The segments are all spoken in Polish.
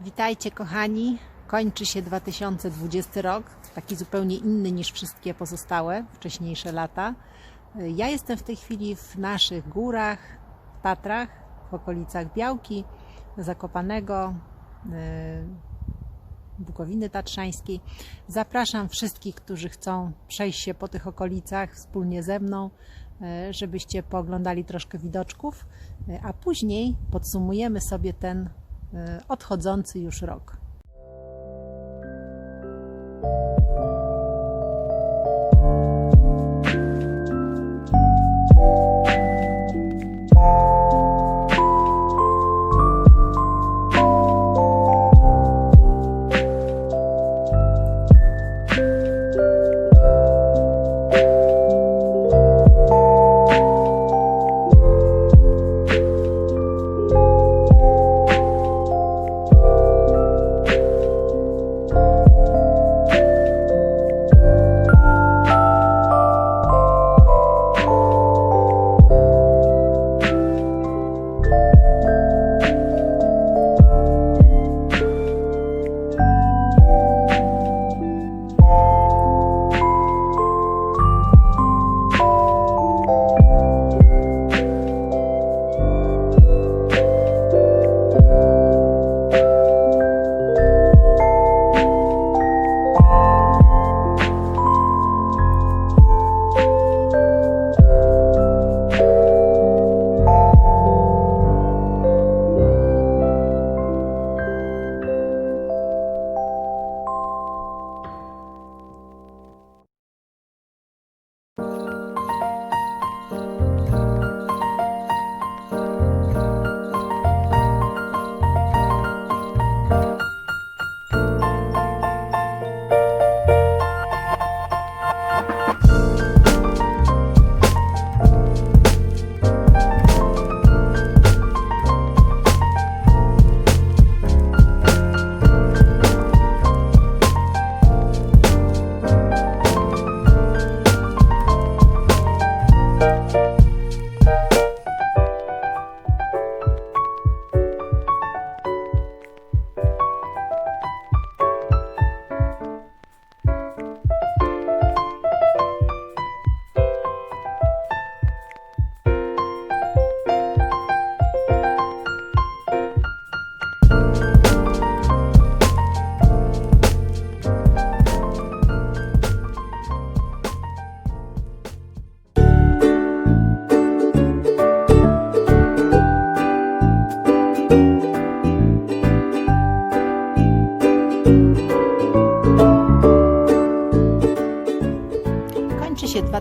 Witajcie kochani. Kończy się 2020 rok, taki zupełnie inny niż wszystkie pozostałe wcześniejsze lata. Ja jestem w tej chwili w naszych górach, w Tatrach, w okolicach Białki, Zakopanego, yy, Bukowiny Tatrzańskiej. Zapraszam wszystkich, którzy chcą przejść się po tych okolicach wspólnie ze mną, yy, żebyście pooglądali troszkę widoczków, yy, a później podsumujemy sobie ten odchodzący już rok.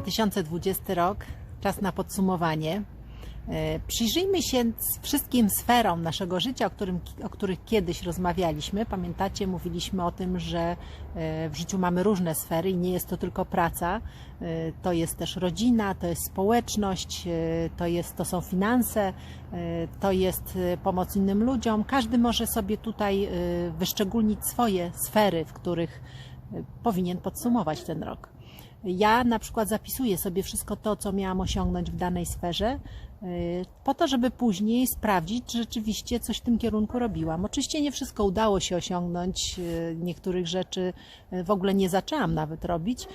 2020 rok, czas na podsumowanie. E, Przyjrzyjmy się wszystkim sferom naszego życia, o, którym, o których kiedyś rozmawialiśmy. Pamiętacie, mówiliśmy o tym, że e, w życiu mamy różne sfery i nie jest to tylko praca. E, To jest też rodzina, to jest społeczność, to, jest, to są finanse, to jest pomoc innym ludziom. Każdy może sobie tutaj wyszczególnić swoje sfery, w których powinien podsumować ten rok. Ja na przykład zapisuję sobie wszystko to, co miałam osiągnąć w danej sferze, yy, po to, żeby później sprawdzić, czy rzeczywiście coś w tym kierunku robiłam. Oczywiście nie wszystko udało się osiągnąć, yy, niektórych rzeczy yy, w ogóle nie zaczęłam nawet robić,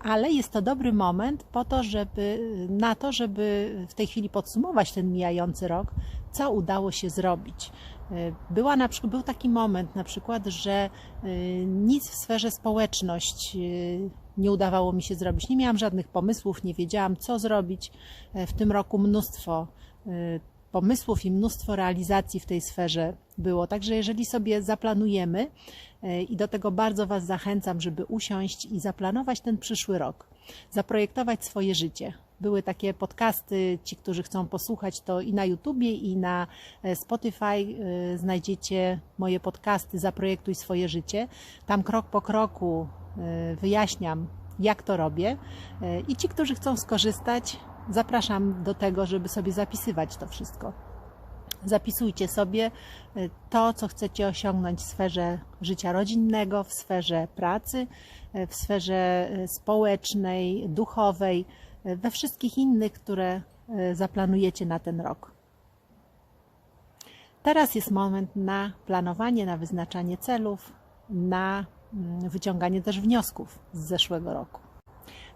ale jest to dobry moment po to, żeby na to, żeby w tej chwili podsumować ten mijający rok, co udało się zrobić. Była na przykład, był taki moment na przykład, że nic w sferze społeczność nie udawało mi się zrobić. Nie miałam żadnych pomysłów, nie wiedziałam, co zrobić. E, W tym roku mnóstwo e, pomysłów i mnóstwo realizacji w tej sferze było. Także jeżeli sobie zaplanujemy, e, i do tego bardzo Was zachęcam, żeby usiąść i zaplanować ten przyszły rok, zaprojektować swoje życie. Były takie podcasty, ci, którzy chcą posłuchać, to i na YouTubie, i na Spotify znajdziecie moje podcasty Zaprojektuj swoje życie. Tam krok po kroku wyjaśniam, jak to robię. E, I ci, którzy chcą skorzystać, zapraszam do tego, żeby sobie zapisywać to wszystko. Zapisujcie sobie e, to, co chcecie osiągnąć w sferze życia rodzinnego, w sferze pracy, e, w sferze e, społecznej, duchowej, e, we wszystkich innych, które e, zaplanujecie na ten rok. teraz jest moment na planowanie, na wyznaczanie celów, na wyciąganie też wniosków z zeszłego roku.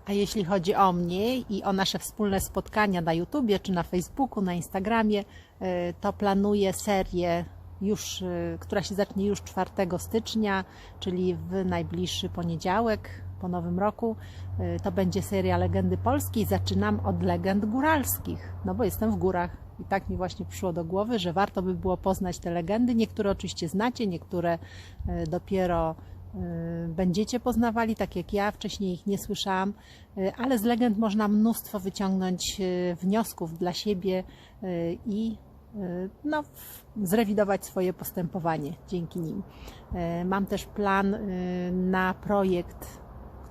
A jeśli chodzi o mnie i o nasze wspólne spotkania na YouTubie, czy na Facebooku, na Instagramie, y, to planuję serię już, y, która się zacznie już 4 stycznia, czyli w najbliższy poniedziałek po nowym roku. Y, To będzie seria Legendy Polskiej. Zaczynam od legend góralskich, no bo jestem w górach. I tak mi właśnie przyszło do głowy, że warto by było poznać te legendy. Niektóre oczywiście znacie, niektóre dopiero będziecie poznawali, tak jak ja, wcześniej ich nie słyszałam, y, ale z legend można mnóstwo wyciągnąć y, wniosków dla siebie y, i y, no, zrewidować swoje postępowanie dzięki nim. Y, Mam też plan y, na projekt,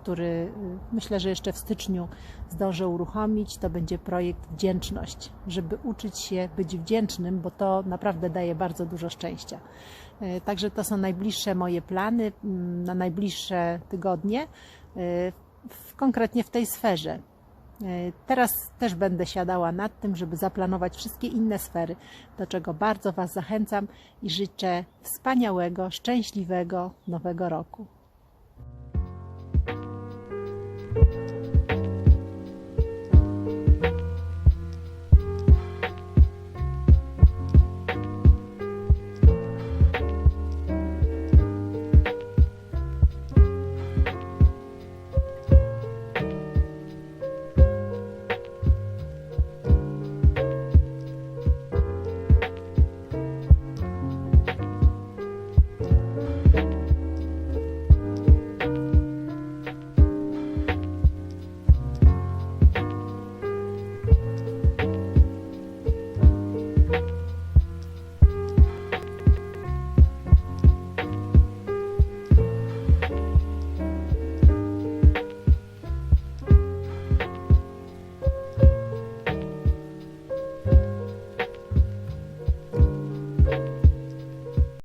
który y, myślę, że jeszcze w styczniu zdążę uruchomić. To będzie projekt Wdzięczność, żeby uczyć się być wdzięcznym, bo to naprawdę daje bardzo dużo szczęścia. Y, Także to są najbliższe moje plany mm, na najbliższe tygodnie, y, konkretnie w tej sferze. Teraz też będę siadała nad tym, żeby zaplanować wszystkie inne sfery, do czego bardzo Was zachęcam i życzę wspaniałego, szczęśliwego nowego roku.